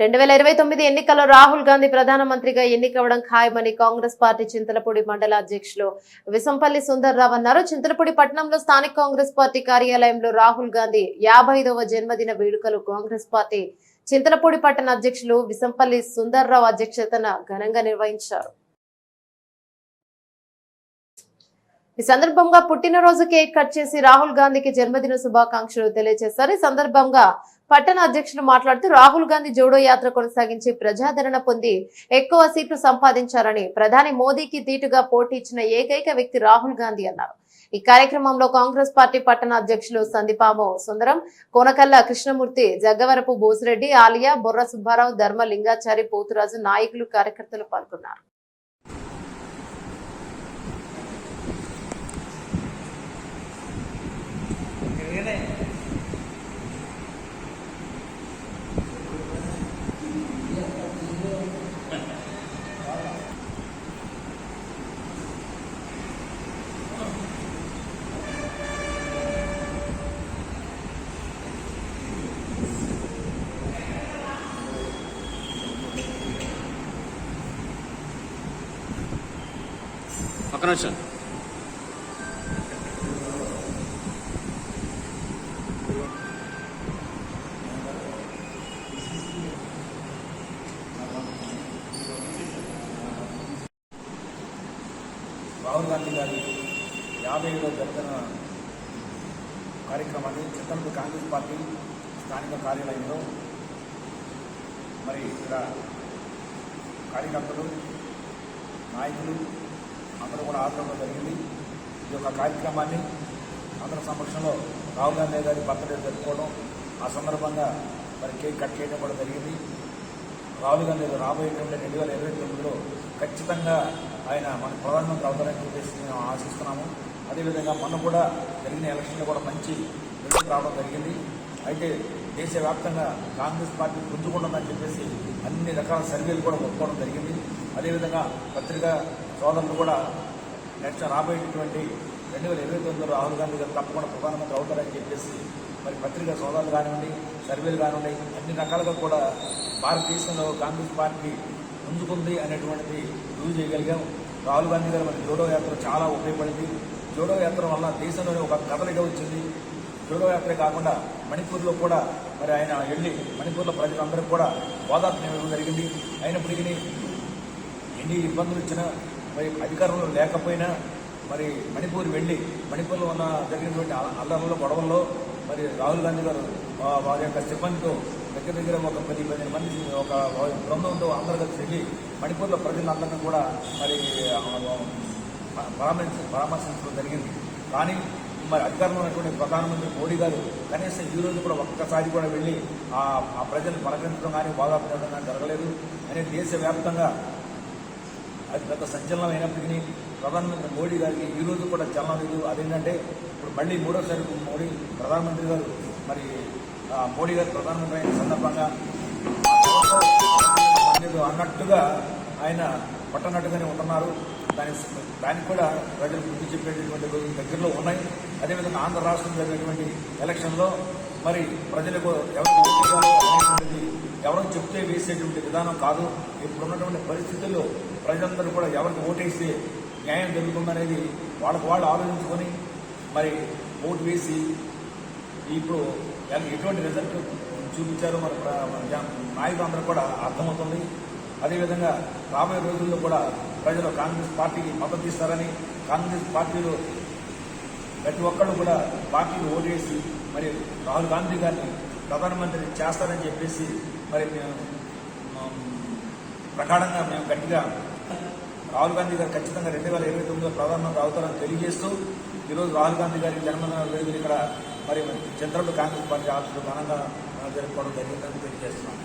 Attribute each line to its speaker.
Speaker 1: రెండు వేల ఇరవై తొమ్మిది ఎన్నికల్లో రాహుల్ గాంధీ ప్రధానమంత్రిగా ఎన్నికవడం ఖాయమని కాంగ్రెస్ పార్టీ చింతలపూడి మండల అధ్యక్షులు విసంపల్లి సుందర్రావు అన్నారు. చింతలపూడి పట్టణంలో స్థానిక కాంగ్రెస్ పార్టీ కార్యాలయంలో రాహుల్ గాంధీ యాభై జన్మదిన వేడుకలు కాంగ్రెస్ పార్టీ చింతలపూడి పట్టణ అధ్యక్షులు విసంపల్లి సుందర్రావు అధ్యక్షతన ఘనంగా నిర్వహించారు. ఈ సందర్భంగా పుట్టినరోజు కేక్ కట్ చేసి రాహుల్ గాంధీకి జన్మదిన శుభాకాంక్షలు తెలియజేశారు. ఈ సందర్భంగా పట్టణ అధ్యక్షులు మాట్లాడుతూ రాహుల్ గాంధీ జోడో యాత్ర కొనసాగించి ప్రజాదరణ పొంది ఎక్కువ సీట్లు సంపాదించారని ప్రధాని మోదీకి ధీటుగా పోటీ ఇచ్చిన ఏకైక వ్యక్తి రాహుల్ గాంధీ అన్నారు. ఈ కార్యక్రమంలో కాంగ్రెస్ పార్టీ పట్టణ అధ్యక్షులు సందీపాము సుందరం కోనకల్ల కృష్ణమూర్తి జగ్గవరపు బోసిరెడ్డి ఆలియా బొర్ర సుబ్బారావు ధర్మ లింగాచారి పోతురాజు నాయకులు కార్యకర్తలు పాల్గొన్నారు.
Speaker 2: ఒక్క నిమిషం.
Speaker 3: రాహుల్ గాంధీ గారి యాభై ఏడవ జరుగుతున్న కార్యక్రమాన్ని చిత్తూరు కాంగ్రెస్ పార్టీ స్థానిక కార్యాలయంలో మరి ఇక్కడ కార్యకర్తలు నాయకులు అందరూ కూడా ఆదరణ జరిగింది. ఈ యొక్క కార్యక్రమాన్ని అందరి సమక్షంలో రాహుల్ గాంధీ గారి బర్త్డే జరుపుకోవడం ఆ సందర్భంగా మరి కేక్ కట్ చేయడం కూడా జరిగింది. రాహుల్ గాంధీ గారు రాబోయేటువంటి రెండు వేల ఇరవై తొమ్మిదిలో ఖచ్చితంగా ఆయన మన ప్రధానమంత్రి అవుతారని చెప్పేసి మేము ఆశిస్తున్నాము. అదేవిధంగా మొన్న కూడా జరిగిన ఎలక్షన్లో కూడా మంచి రిజల్ట్ రావడం జరిగింది. అయితే దేశవ్యాప్తంగా కాంగ్రెస్ పార్టీ పుంజుకుంటుందని చెప్పేసి అన్ని రకాల సర్వేలు కూడా ఒప్పుకోవడం జరిగింది. అదేవిధంగా పత్రికా సోదరులు కూడా నెక్స్ట్ రాబోయేటటువంటి రెండు వేల ఇరవై తొమ్మిదిలో రాహుల్ గాంధీ గారు తప్పకుండా ప్రధానమంత్రి అవుతారని చెప్పేసి మరి పత్రికా సోదాలు కానివ్వండి సర్వేలు కానివ్వండి అన్ని రకాలుగా కూడా భారతదేశంలో కాంగ్రెస్ పార్టీ ముందుకుంది అనేటువంటిది రుజువు చేయగలిగాం. రాహుల్ గాంధీ గారు మరి జోడో యాత్ర చాలా ఉపయోగపడింది. జోడో యాత్ర వల్ల దేశంలోనే ఒక కదలిక వచ్చింది. జోడో యాత్రే కాకుండా మణిపూర్లో కూడా మరి ఆయన వెళ్ళి మణిపూర్లో ప్రజలందరికీ కూడా ఓదార్పు ఇవ్వడం జరిగింది. అయినప్పటికీ ఎన్ని ఇబ్బందులు ఇచ్చినా మరి అధికారంలో లేకపోయినా మరి మణిపూర్ వెళ్ళి మణిపూర్లో ఉన్న జరిగినటువంటి అల్ల- అల్లర్లలో గొడవల్లో మరి రాహుల్ గాంధీ గారు వారి యొక్క సిబ్బందితో దగ్గర దగ్గర ఒక పది పదిహేను మంది ఒక బృందంతో అందరూ కలిసి వెళ్ళి మణిపూర్లో ప్రజలందరినీ కూడా మరి పరామర్శ పరామర్శించడం జరిగింది. కానీ మరి అధికారంలో ఉన్నటువంటి ప్రధానమంత్రి మోడీ గారు కనీసం ఈ రోజు కూడా ఒక్కసారి కూడా వెళ్ళి ఆ ప్రజలు ప్రజలను పలకరించడం కానీ బాధాపడడం కానీ జరగలేదు. అనేది దేశవ్యాప్తంగా అది పెద్ద సంచలనం అయినప్పటికీ ప్రధానమంత్రి మోడీ గారికి ఈ రోజు కూడా చలనం లేదు. అదేంటంటే ఇప్పుడు మళ్ళీ మూడోసారి మోడీ ప్రధానమంత్రి గారు మరి మోడీ గారు ప్రధానమంత్రి అయిన సందర్భంగా అన్నట్టుగా ఆయన పట్టనట్టుగానే ఉంటున్నారు. దాని దానికి కూడా ప్రజలు గుర్తు చెప్పేటటువంటి రోజులు దగ్గరలో ఉన్నాయి. అదేవిధంగా ఆంధ్ర రాష్ట్రం జరిగినటువంటి ఎలక్షన్లో మరి ప్రజలకు ఎవరికి ఓటు వేసేటువంటి విధానం కాదు. ఇప్పుడున్నటువంటి పరిస్థితుల్లో ప్రజలందరూ కూడా ఎవరికి ఓటేస్తే న్యాయం జరుగుతుందనేది వాళ్ళకు వాళ్ళు ఆలోచించుకొని మరి ఓటు వేసి ఇప్పుడు ఎటువంటి రిజల్ట్ చూపించారో మన నాయకులందరూ కూడా అర్థమవుతుంది. అదేవిధంగా రాబోయే రోజుల్లో కూడా ప్రజలు కాంగ్రెస్ పార్టీకి మద్దతు ఇస్తారని కాంగ్రెస్ పార్టీలో ప్రతి ఒక్కళ్ళు కూడా పార్టీకి ఓటేసి మరి రాహుల్ గాంధీ గారిని ప్రధానమంత్రి చేస్తారని చెప్పేసి మరి మేము ప్రకారంగా మేము గట్టిగా రాహుల్ గాంధీ గారు ఖచ్చితంగా రెండు వేల ఇరవై తొమ్మిదిలో ప్రధానమంత్రి అవుతారని తెలియజేస్తూ ఈరోజు రాహుల్ గాంధీ గారి జన్మదిన వేడుకలు ఇక్కడ మరి చంద్రుడు కాంగ్రెస్ పార్టీ ఆఫీసులో ఘనంగా జరుపుకోవడం జరిగిందని తెలియజేస్తున్నాం.